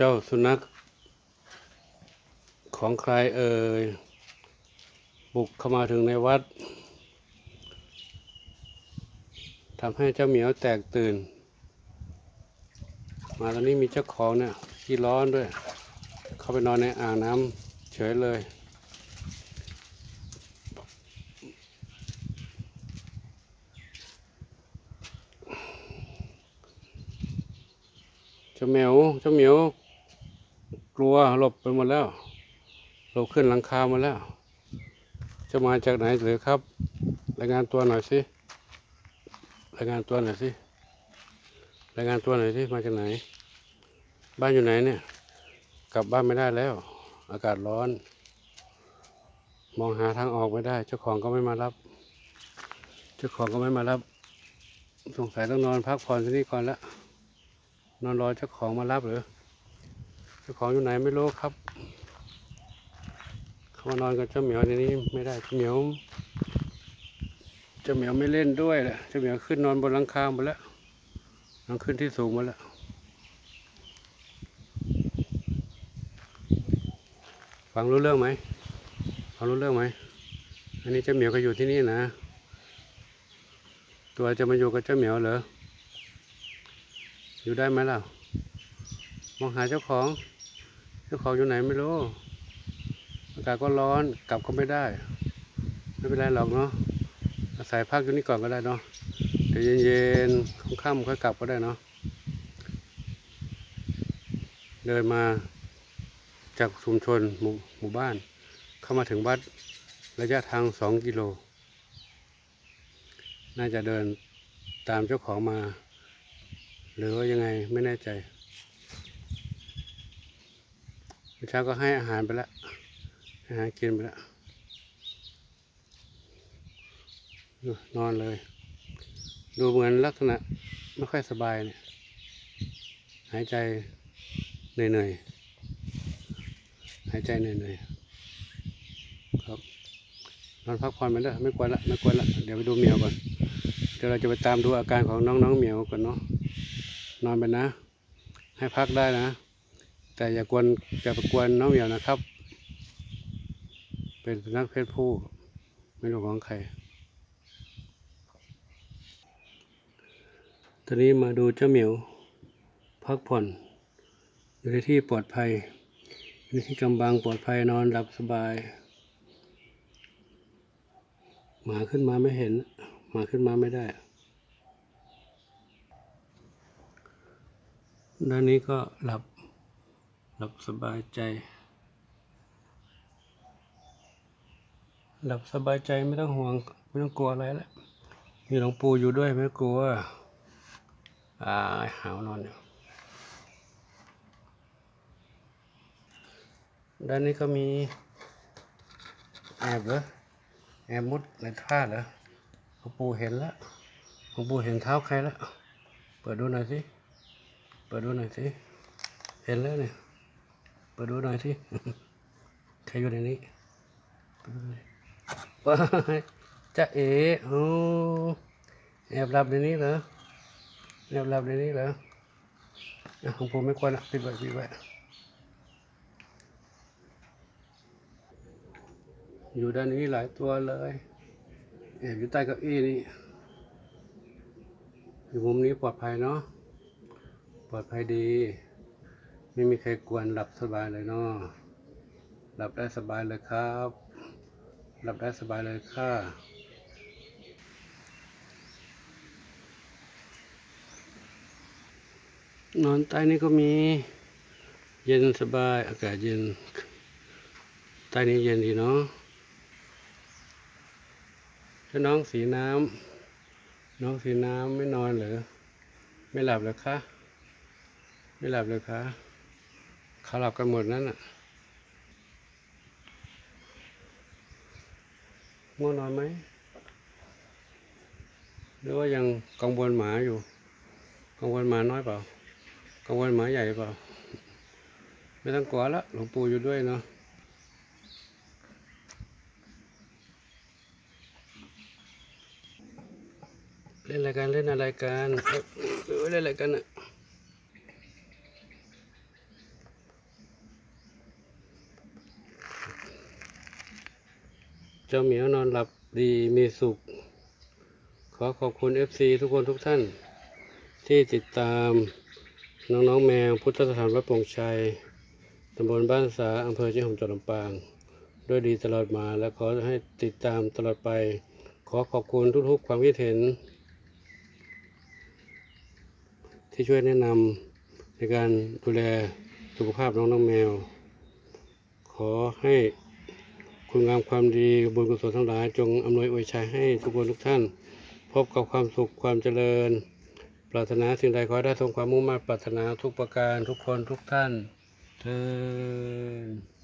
เจ้าสุนัข ของใครเอ่ย บุกเข้ามาถึงในวัดทำให้เจ้าเหมียวแตกตื่น มาตอนนี้มีเจ้าของเนี่ยขี้ร้อนด้วย เข้าไปนอนในอ่างน้ำเฉยเลย เจ้าเหมียวเจ้าเหมียว กลัวหลบไปหมดแล้วหลบขึ้นหลังคามาแล้ว จะมาจากไหนหรือครับรายงานตัวหน่อยสิรายงานตัวหน่อยสิรายงานตัวหน่อยสิมาจากไหน บ้านอยู่ไหนเนี่ย กลับบ้านไม่ได้แล้ว อากาศร้อน มองหาทางออกไม่ได้ เจ้าของก็ไม่มารับ เจ้าของก็ไม่มารับ สงสัยต้องนอนพักผ่อนที่นี่ก่อนละนอนรอเจ้าของมารับหรือ จ้าของอยู่ไหนไม่รู้ครับ เขามานอนกับเจ้าเหมียวในนี้ไม่ได้เจ้าเหมียว เจ้าเหมียวไม่เล่นด้วยแหละเจ้าเหมียวขึ้นนอนบนหลังคาหมดแล้วนอนขึ้นที่สูงหมดแล้วฟังรู้เรื่องไหมฟังรู้เรื่องไหมอันนี้เจ้าเหมียวก็อยู่ที่นี่นะ ตัวจะมาอยู่กับเจ้าเหมียวเหรออยู่ได้ไหมล่ะมองหาเจ้าของ เจ้าของอยู่ไหนไม่รู้ อากาศก็ร้อนกลับก็ไม่ได้ ไม่เป็นไรหรอกเนาะอาศัยพักอยู่นี่ก่อนก็ได้เนาะเดี๋ยวเย็นๆค่ำๆค่อยกลับก็ได้เนาะเดินมาจากชุมชนหมู่หมู่บ้าน เข้ามาถึงวัดระยะทางสองกิโล น่าจะเดินตามเจ้าของมา หรือว่ายังไงไม่แน่ใจ เมื่อเช้าก็ให้อาหารไปแล้วให้อาหารกินไปแล้วนอนเลย ดูเหมือนลักษณะไม่ค่อยสบายเนี่ยหายใจเหนื่อยๆหายใจเหนื่อยๆครับนอนพักผ่อนไปแล้วไม่กวนละไม่กวนละเดี๋ยวไปดูเหมียวก่อนเดี๋ยวเราจะไปตามดูอาการของน้องๆเหมียวก่อนเนาะนอนไปนะ ให้พักได้นะ แต่อย่ากวนอย่าไปกวนน้องเหมียวนะครับ เป็นสุนัขเพศผู้ ไม่รู้ของใครตอนนี้มาดูเจ้าเหมียว พักผ่อน อยู่ในที่ปลอดภัยอยู่ในที่กำบังปลอดภัยนอนหลับสบาย หมาขึ้นมาไม่เห็น หมาขึ้นมาไม่ได้ ด้านนี้ก็หลับ หลับสบายใจ หลับสบายใจไม่ต้องห่วง ไม่ต้องกลัวอะไรแล้วมีหลวงปู่อยู่ด้วยไม่กลัว อ่าหาวนอนอยู่ด้านนี้ก็มี แอบเหรอแอบมุดในท่าเหรอหลวงปู่เห็นแล้วหลวงปู่เห็นเท้าใครแล้ว เปิดดูหน่อยสิ เปิดดูหน่อยสิ เห็นแล้วเนี่ย เปิดดูหน่อยสิใครอยู่ในนี้เปิดดูหน่อยว้ายจะเอ๋โอ้แอบหลับในนี้เหรอแอบหลับในนี้เหรอของผมไม่ควรอะปิดไว้ปิดไว้อยู่ด้านนี้หลายตัวเลยแอบอยู่ใต้เก้าอี้นี่อยู่มุมนี้ปลอดภัยเนาะปลอดภัยดี ไม่มีใครกวนหลับสบายเลยเนาะหลับได้สบายเลยครับ หลับได้สบายเลยค่ะนอนใต้นี้ก็มี เย็นสบายอากาศเย็นใต้นี้เย็นดีเนาะเจ้าน้องสีน้ำน้องสีน้ำไม่นอนเหรอไม่หลับเหรอคะ ไม่หลับเลยคะ เขาหลับกันหมดนั่นน่ะง่วงนอนไหม หรือว่ายังกังวลหมาอยู่ กังวลหมาน้อยเปล่า กังวลหมาใหญ่เปล่า ไม่ต้องกลัวละหลวงปู่อยู่ด้วยเนาะเล่นอะไรกัน เล่นอะไรกันเอ้ยเอ้ยเล่นอะไรกันอะ เจ้าเหมียวนอนหลับดีมีสุข ขอขอบคุณ FC ทุกคนทุกท่าน ที่ติดตามน้องๆแมวพุทธสถานวัดปงชัยตำบลบ้านสาอำเภอเชียงหอมจังหวัดลำปาง ด้วยดีตลอดมาและขอให้ติดตามตลอดไป ขอขอบคุณทุกๆ ความคิดเห็น ที่ช่วยแนะนำในการดูแลสุขภาพน้องน้องแมว ขอให้ คุณงามความดีบุญกุศลทั้งหลาย จงอำนวยอวยชัยให้ทุกคนทุกท่าน พบกับความสุขความเจริญ ปรารถนาสิ่งใดขอได้ทรงความมุ่งมั่นปรารถนาทุกประการทุกคนทุกท่านเถิด